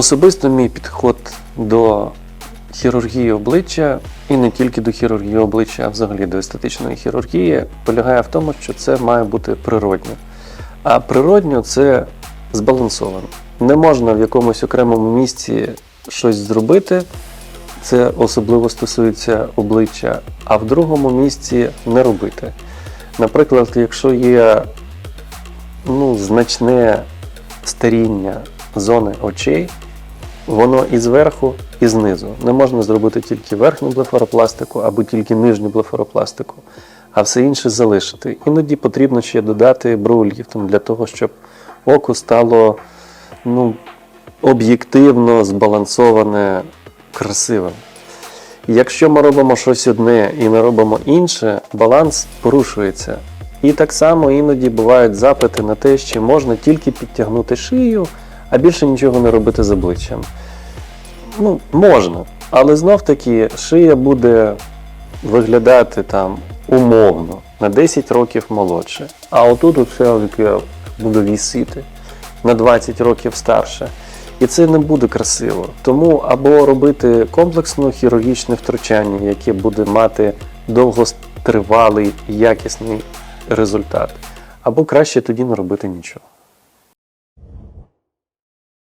Особисто мій підход до хірургії обличчя, і не тільки до хірургії обличчя, а взагалі до естетичної хірургії, полягає в тому, що це має бути природньо. А природньо це збалансовано. Не можна в якомусь окремому місці щось зробити, це особливо стосується обличчя, а в другому місці не робити. Наприклад, якщо є ну, значне старіння зони очей, воно і зверху, і знизу. Не можна зробити тільки верхню блефаропластику або тільки нижню блефаропластику, а все інше залишити. Іноді потрібно ще додати броуліфтом для того, щоб око стало ну, об'єктивно збалансоване, красивим. Якщо ми робимо щось одне і не робимо інше, баланс порушується. І так само іноді бувають запити на те, що можна тільки підтягнути шию, а більше нічого не робити з обличчям. Ну, можна, але знов таки шия буде виглядати там умовно на 10 років молодше. А отут все буде вісити на 20 років старше. І це не буде красиво. Тому або робити комплексне хірургічне втручання, яке буде мати довготривалий якісний результат, або краще тоді не робити нічого.